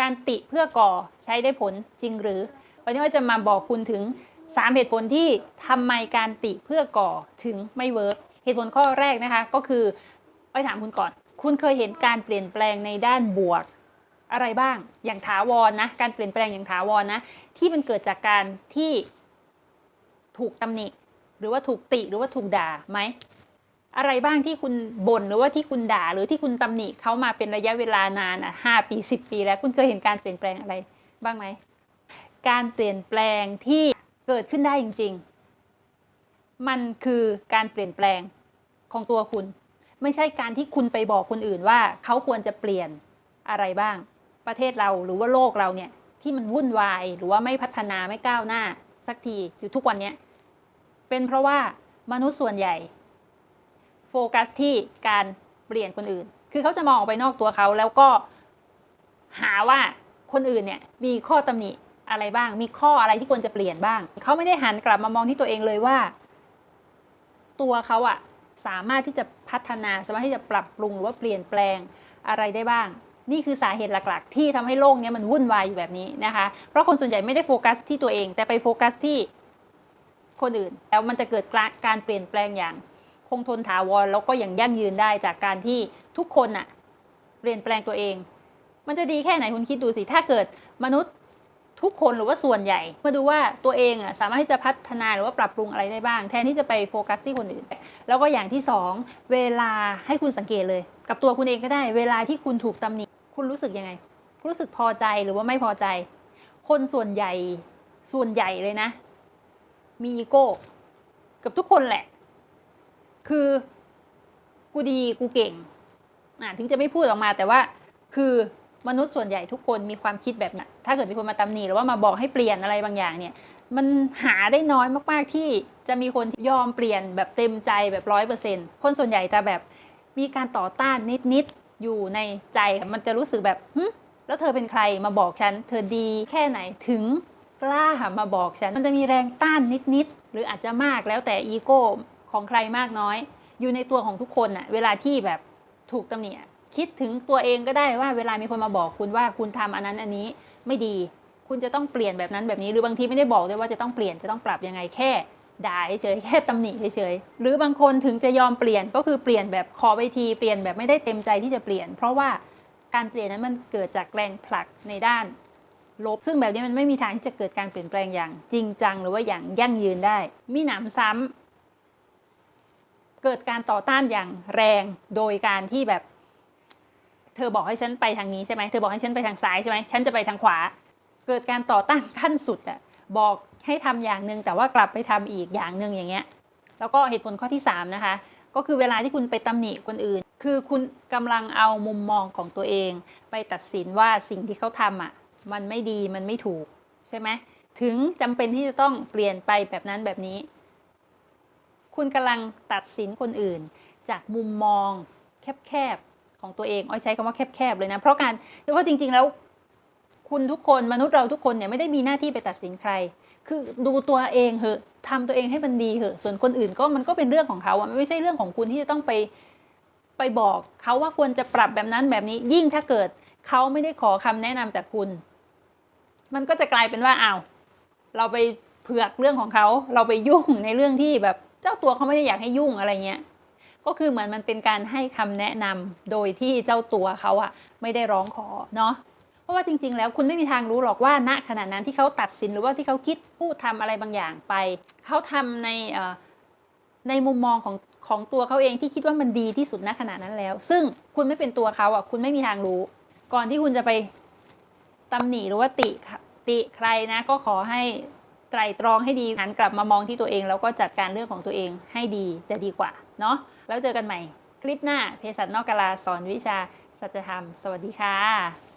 การติเพื่อก่อใช้ได้ผลจริงหรือ วันนี้ว่าจะมาบอกคุณถึง 3 เหตุผลที่ทำไมการติเพื่อก่อถึงไม่เวิร์กเหตุผลข้อแรกนะคะก็คือไปถามคุณก่อน คุณเคยเห็นการเปลี่ยนแปลงในด้านบวกอะไรบ้าง อย่างถาวรนะการเปลี่ยนแปลงอย่างถาวรนะที่มันเกิดจากการที่ถูกตำหนิ หรือว่าถูกติหรือว่าถูกด่าไหม อะไรบ้างที่คุณบ่นหรือว่าที่คุณด่าหรือที่คุณตำหนิเขามาเป็นระยะเวลานานอะห้าปีสิบปีแล้วคุณเคยเห็นการเปลี่ยนแปลงอะไรบ้างไหมการเปลี่ยนแปลงที่เกิดขึ้นได้จริง ๆ มันคือการเปลี่ยนแปลงของตัวคุณ ไม่ใช่การที่คุณไปบอกคนอื่นว่าเขาควรจะเปลี่ยนอะไรบ้าง ประเทศเราหรือว่าโลกเราเนี่ยที่มันวุ่นวายหรือว่าไม่พัฒนาไม่ก้าวหน้าสักทีอยู่ทุกวันเนี้ยเป็นเพราะว่ามนุษย์ส่วนใหญ่ โฟกัสที่การเปลี่ยนคนอื่น คือเขาจะมองออกไปนอกตัวเขาแล้วก็หาว่าคนอื่นเนี่ยมีข้อตำหนิอะไรบ้าง มีข้ออะไรที่ควรจะเปลี่ยนบ้าง เขาไม่ได้หันกลับมามองที่ตัวเองเลยว่า ตัวเขาอะสามารถที่จะพัฒนาสามารถที่จะปรับปรุงหรือว่าเปลี่ยนแปลงอะไรได้บ้าง นี่คือสาเหตุหลักๆ ที่ทำให้โลกเนี้ยมันวุ่นวายอยู่แบบนี้นะคะ เพราะคนส่วนใหญ่ไม่ได้โฟกัสที่ตัวเอง แต่ไปโฟกัสที่คนอื่น แล้วมันจะเกิดการเปลี่ยนแปลงอย่าง คงทนถาวรแล้วก็อย่างยั่งยืนได้จากการที่ทุกคนน่ะเปลี่ยนแปลงตัวเอง มันจะดีแค่ไหนคุณคิดดูสิถ้าเกิดมนุษย์ทุกคนหรือว่าส่วนใหญ่มาดูว่าตัวเองอะสามารถที่จะพัฒนาหรือว่าปรับปรุงอะไรได้บ้าง แทนที่จะไปโฟกัสที่คนอื่น แล้วก็อย่างที่สองเวลาให้คุณสังเกตเลย กับตัวคุณเองก็ได้ เวลาที่คุณถูกตำหนิคุณรู้สึกยังไง คุณรู้สึกพอใจหรือว่าไม่พอใจ คนส่วนใหญ่ส่วนใหญ่เลยนะ มีอีโก้กับทุกคนแหละ คือ กูดีกูเก่งอะถึงจะไม่พูดออกมาแต่ว่า คือมนุษย์ส่วนใหญ่ทุกคนมีความคิดแบบนั้นถ้าเกิดมีคนมาตำหนิหรือว่ามาบอกให้เปลี่ยนอะไรบางอย่างเนี่ย มันหาได้น้อยมากๆที่จะมีคนยอมเปลี่ยนแบบเต็มใจแบบร้อยเปอร์เซ็นต์คนส่วนใหญ่จะแบบมีการต่อต้านนิดๆอยู่ในใจมันจะรู้สึกแบบหึแล้วเธอเป็นใครมาบอกฉัน เธอดีแค่ไหนถึงกล้ามาบอกฉัน มันจะมีแรงต้านนิดๆหรืออาจจะมากแล้วแต่อีโก้ ของใครมากน้อย อยู่ในตัวของทุกคนอะเวลาที่แบบถูกตำหนิคิดถึงตัวเองก็ได้ว่าเวลามีคนมาบอกคุณว่าคุณทำอันนั้นอันนี้ไม่ดี คุณจะต้องเปลี่ยนแบบนั้นแบบนี้ หรือบางทีไม่ได้บอกด้วยว่าจะต้องเปลี่ยนจะต้องปรับยังไงแค่ด่าเฉยแค่ตำหนิเฉยหรือบางคนถึงจะยอมเปลี่ยนก็คือเปลี่ยนแบบขอไปทีเปลี่ยนแบบไม่ได้เต็มใจที่จะเปลี่ยน เพราะว่าการเปลี่ยนนั้นมันเกิดจากแรงผลักในด้านลบซึ่งแบบนี้มันไม่มีทางที่จะเกิดการเปลี่ยนแปลงอย่างจริงจัง หรือว่าอย่างยั่งยืนได้ มีหนำซ้ำ เกิดการต่อต้านอย่างแรงโดยการที่แบบ เธอบอกให้ฉันไปทางนี้ใช่ไหมเธอบอกให้ฉันไปทางซ้ายใช่ไหมฉันจะไปทางขวา เกิดการต่อต้านขั้นสุดอะบอกให้ทำอย่างหนึ่งแต่ว่ากลับไปทำอีกอย่างหนึ่งอย่างเงี้ย แล้วก็เหตุผลข้อที่ 3 นะคะ ก็คือเวลาที่คุณไปตำหนิคนอื่น คือคุณกำลังเอามุมมองของตัวเอง ไปตัดสินว่าสิ่งที่เขาทำอะมันไม่ดีมันไม่ถูกใช่ไหมถึงจำเป็นที่จะต้องเปลี่ยนไปแบบนั้นแบบนี้ คุณกำลังตัดสินคนอื่น จากมุมมองแคบๆของตัวเองอ้อยใช้คำว่าแคบๆเลยนะ เพราะการเพราะจริง ๆ แล้ว คุณทุกคนมนุษย์เราทุกคนเนี่ยไม่ได้มีหน้าที่ไปตัดสินใคร คือดูตัวเองเหอะทำตัวเองให้มันดีเหอะ ส่วนคนอื่นก็มันก็เป็นเรื่องของเขาอะไม่ใช่เรื่องของคุณที่จะต้องไปไปบอกเขาว่าควรจะปรับแบบนั้นแบบนี้ ยิ่งถ้าเกิดเขาไม่ได้ขอคำแนะนำจากคุณ มันก็จะกลายเป็นว่าอ้าวเราไปเผือกเรื่องของเขา เราไปยุ่งในเรื่องที่แบบ เจ้าตัวเขาไม่ได้อยากให้ยุ่งอะไรเงี้ยก็คือเหมือนมันเป็นการให้คำแนะนำโดยที่เจ้าตัวเขาอะไม่ได้ร้องขอเนาะเพราะว่าจริง ๆ แล้วคุณไม่มีทางรู้หรอกว่าณขณะนั้นที่เขาตัดสินหรือว่าที่เขาคิดพูดทำอะไรบางอย่างไป เขาทำในเอ่อในมุมมองของของตัวเขาเองที่คิดว่ามันดีที่สุดณขณะนั้นแล้ว ซึ่งคุณไม่เป็นตัวเขาอะคุณไม่มีทางรู้ ก่อนที่คุณจะไปตำหนิหรือว่าติติใครนะ ก็ขอให้ ไตรตรองให้ดีหันกลับมามองที่ตัวเอง แล้วก็จัดการเรื่องของตัวเองให้ดีจะดีกว่าเนาะแล้วเจอกันใหม่ คลิปหน้าเภสัชนอกกาลาสอนวิชาสัจธรรม สวัสดีค่ะ